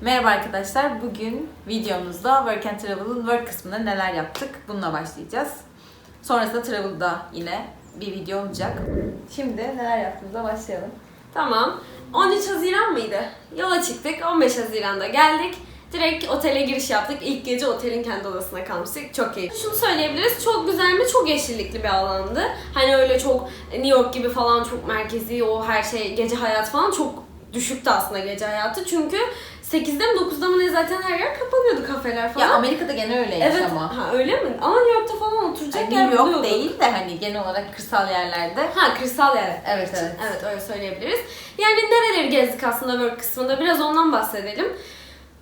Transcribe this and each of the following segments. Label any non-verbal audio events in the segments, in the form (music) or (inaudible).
Merhaba arkadaşlar. Bugün videomuzda Work and Travel'ın work kısmında neler yaptık bununla başlayacağız. Sonrasında Travel'da yine bir video olacak. Şimdi neler yaptığımıza başlayalım. Tamam. 13 Haziran mıydı? Yola çıktık. 15 Haziran'da geldik. Direkt otele giriş yaptık. İlk gece otelin kendi odasına kalmıştık. Çok iyi. Şunu söyleyebiliriz. Çok güzel mi? Çok yeşillikli bir alandı. Hani öyle çok New York gibi falan çok merkezi o her şey gece hayat falan çok düşüktü aslında gece hayatı. Çünkü 8'de mi 9'da mı ne zaten her yer kapanıyordu kafeler falan. Ya Amerika'da gene öyleymiş evet. ama. Ha öyle mi? Ama New York'ta falan oturacak Yani yer New York buluyorduk. değil de hani genel olarak kırsal yerlerde. Ha kristal yer. Evet evet. Evet öyle söyleyebiliriz. Yani nereleri gezdik aslında work kısmında biraz ondan bahsedelim.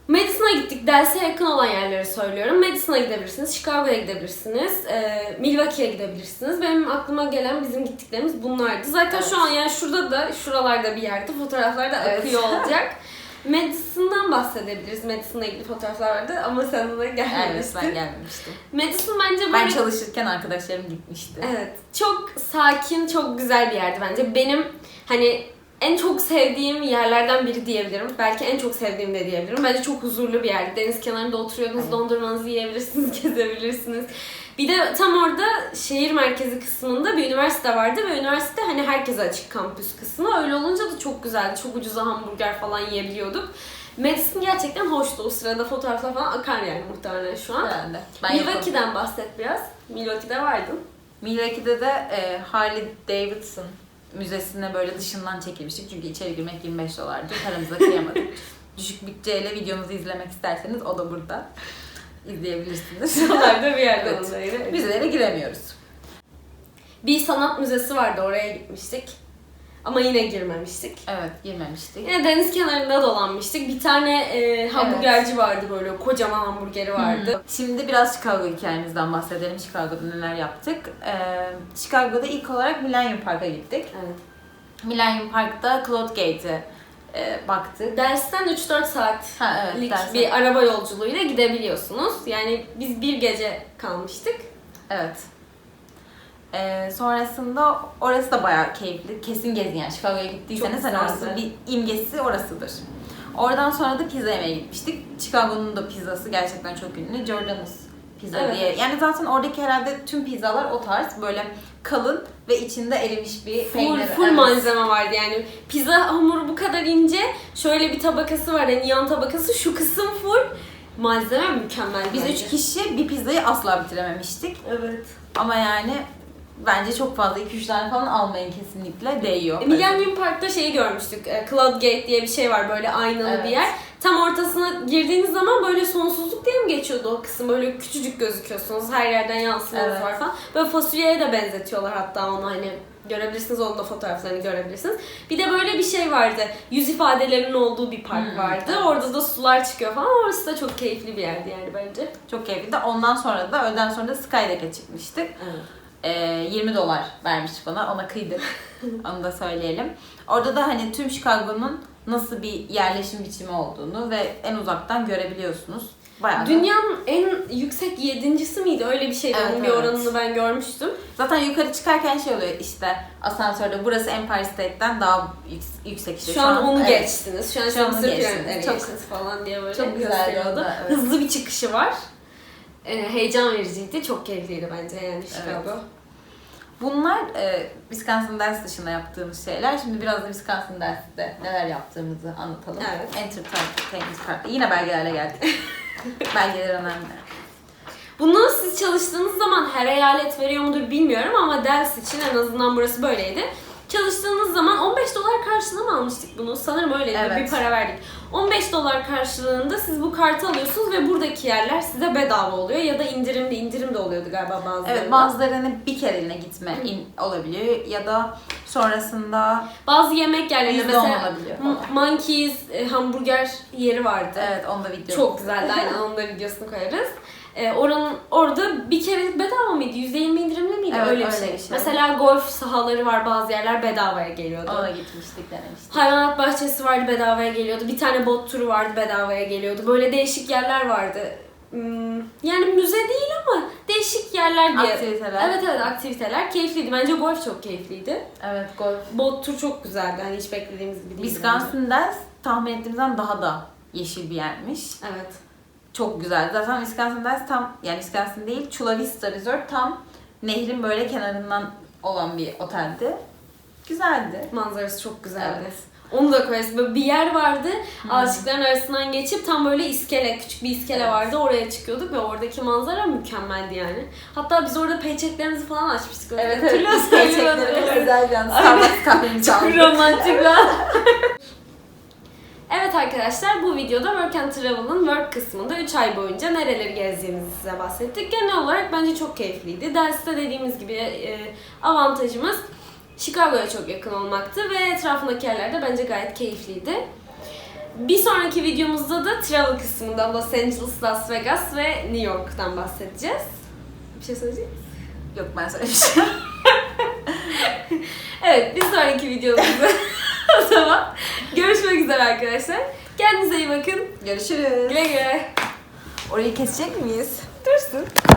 Madison'a gittik. Dells'e yakın olan yerleri söylüyorum. Madison'a gidebilirsiniz, Chicago'ya gidebilirsiniz, e, Milwaukee'ye gidebilirsiniz. Benim aklıma gelen bizim gittiklerimiz bunlardı. Zaten Evet. şu an yani şurada da, şuralarda bir yerde fotoğraflar da Evet. akıyor (laughs) olacak. Madison'dan bahsedebiliriz. Madison'la ilgili fotoğraflar vardı ama sen ona Evet gelmemiştin. ben gelmemiştim. Madison bence böyle... Ben çalışırken arkadaşlarım gitmişti. Evet. Çok sakin, çok güzel bir yerdi bence. Benim hani en çok sevdiğim yerlerden biri diyebilirim. Belki en çok sevdiğim de diyebilirim. Bence çok huzurlu bir yerdi. Deniz kenarında oturuyordunuz, dondurmanızı yiyebilirsiniz, (laughs) gezebilirsiniz. Bir de tam orada şehir merkezi kısmında bir üniversite vardı ve üniversite hani herkese açık kampüs kısmı. Öyle olunca da çok güzeldi. Çok ucuza hamburger falan yiyebiliyorduk. Madison gerçekten hoştu. O sırada fotoğraflar falan akar yani muhtemelen şu an. Ben yapamadım. Milwaukee'den bahset biraz. Milwaukee'de vardın. Milwaukee'de de e, Harley Davidson müzesine böyle dışından çekilmiştik. Çünkü içeri girmek 25 dolardı. Paramıza kıyamadık. (laughs) Düşük bütçeyle videomuzu izlemek isterseniz o da burada. İzleyebilirsiniz. (laughs) Şuralarda bir yerde Evet. onları. Müzelere giremiyoruz. Bir sanat müzesi vardı oraya gitmiştik. Ama yine girmemiştik. Evet girmemiştik. Yine deniz kenarında dolanmıştık. Bir tane e, hamburgerci vardı böyle kocaman hamburgeri vardı. Hı. Şimdi biraz Chicago hikayemizden bahsedelim. Chicago'da neler yaptık. Ee, Chicago'da ilk olarak Millennium Park'a gittik. Evet. Millennium Park'ta Cloud Gate'e e, baktık. Dersten 3-4 saatlik Ha evet dersen- bir araba yolculuğuyla gidebiliyorsunuz. Yani biz bir gece kalmıştık. Evet. Ee, sonrasında orası da bayağı keyifli. Kesin gezin yani. Chicago'ya gittiyseniz hani orası bir imgesi orasıdır. Oradan sonra da pizza yemeye gitmiştik. Chicago'nun da pizzası gerçekten çok ünlü. Jordan's pizza Evet. diye. Yani zaten oradaki herhalde tüm pizzalar o tarz. Böyle kalın ve içinde erimiş bir Full, peynir. full Evet. malzeme vardı yani. Pizza hamuru bu kadar ince. Şöyle bir tabakası var yani yan tabakası. Şu kısım full. Malzeme mükemmel. Biz bence. üç kişi bir pizzayı asla bitirememiştik. Evet. Ama yani bence çok fazla 2-3 tane falan almayın kesinlikle değiyor. E, Millennium Park'ta şeyi görmüştük. e, Cloud Gate diye bir şey var böyle aynalı Evet. bir yer. Tam ortasına girdiğiniz zaman böyle sonsuzluk diye mi geçiyordu o kısım? Böyle küçücük gözüküyorsunuz. Her yerden yansımanız Evet. var falan. Böyle fasulyeye de benzetiyorlar hatta onu hani görebilirsiniz. Onun da fotoğraflarını görebilirsiniz. Bir de böyle bir şey vardı. Yüz ifadelerinin olduğu bir park Hmm, vardı. evet. Orada da sular çıkıyor falan. Orası da çok keyifli bir yerdi yani bence. Çok keyifliydi. Ondan sonra da öğleden sonra da Skydeck'e çıkmıştık. Evet. Ee, 20 dolar vermiş bana. Ona kıydık. (laughs) Onu da söyleyelim. Orada da hani tüm Chicago'nun nasıl bir yerleşim biçimi olduğunu ve en uzaktan görebiliyorsunuz. Bayağı da- Dünyanın en yüksek yedincisi miydi? Öyle bir şeydi. Evet, Onun bir evet. oranını ben görmüştüm. Zaten yukarı çıkarken şey oluyor işte asansörde burası Empire State'ten daha yük- yüksek işte. Şu, an, onu evet. geçtiniz. Şu an, Şu an onu Mısır geçtiniz. Çok- geçtiniz falan diye böyle çok güzeldi gösteriyordu. o da, evet. Hızlı bir çıkışı var. Ee, heyecan vericiydi. Çok keyifliydi bence yani Chicago. Bunlar e, Wisconsin ders dışında yaptığımız şeyler. Şimdi biraz da Wisconsin derste neler yaptığımızı anlatalım. Evet. Entertainment Park'ta. Yine belgelerle geldik. (laughs) Belgeler önemli. Bunu siz çalıştığınız zaman her eyalet veriyor mudur bilmiyorum ama ders için en azından burası böyleydi. Çalıştığınız zaman 15 dolar karşılığı mı almıştık bunu? Sanırım öyleydi. Evet. Bir para verdik. 15 dolar karşılığında siz bu kartı alıyorsunuz ve buradaki yerler size bedava oluyor ya da indirimli indirim oluyordu galiba bazılarında. Evet bazılarının bir kereliğine gitme in- olabiliyor ya da sonrasında Bazı yemek yerlerinde %10 mesela olabiliyor M-. Monkeys e, hamburger yeri vardı. Evet onda video. Çok güzeldi. Aynen (laughs) onun da videosunu koyarız. E, oranın orada bir kere bedava mıydı? %20 indirimli miydi? Evet, öyle bir öyle şey. bir şey. Mesela golf sahaları var bazı yerler bedavaya geliyordu. Ona gitmiştik denemiştik. Hayvanat bahçesi vardı bedavaya geliyordu. Bir tane bot turu vardı bedavaya geliyordu. Böyle değişik yerler vardı. Hmm, yani müze değil ama değişik yerler diye. Aktiviteler. Evet evet aktiviteler keyifliydi. Bence golf çok keyifliydi. Evet golf. Bot tur çok güzeldi. Hani hiç beklediğimiz gibi değil. Wisconsin ders tahmin ettiğimizden daha da yeşil bir yermiş. Evet. Çok güzel. Zaten Wisconsin Dells tam yani Wisconsin değil Chula Vista Resort tam nehrin böyle kenarından olan bir oteldi. Güzeldi. Manzarası çok güzeldi. Evet. Onu da koyarız. Böyle bir yer vardı. Ağaçlıkların arasından geçip tam böyle iskele, küçük bir iskele Evet. vardı. Oraya çıkıyorduk ve oradaki manzara mükemmeldi yani. Hatta biz orada paychecklerimizi falan açmıştık. Öyle. Evet (laughs) evet. Hatırlıyorsun değil mi? özel bir an. Starbucks kahvemizi Çok aldık. romantik lan. (laughs) Evet arkadaşlar bu videoda Work and Travel'ın work kısmında 3 ay boyunca nereleri gezdiğimizi size bahsettik. Genel olarak bence çok keyifliydi. Derste dediğimiz gibi e, avantajımız Chicago'ya çok yakın olmaktı ve etrafındaki yerler de bence gayet keyifliydi. Bir sonraki videomuzda da travel kısmında Los Angeles, Las Vegas ve New York'tan bahsedeceğiz. Bir şey söyleyecek misin? Yok ben söylemişim. (laughs) Evet bir sonraki videomuzda (laughs) o zaman görüşmek üzere arkadaşlar. Kendinize iyi bakın. Görüşürüz. Güle güle. Orayı kesecek miyiz? Dursun.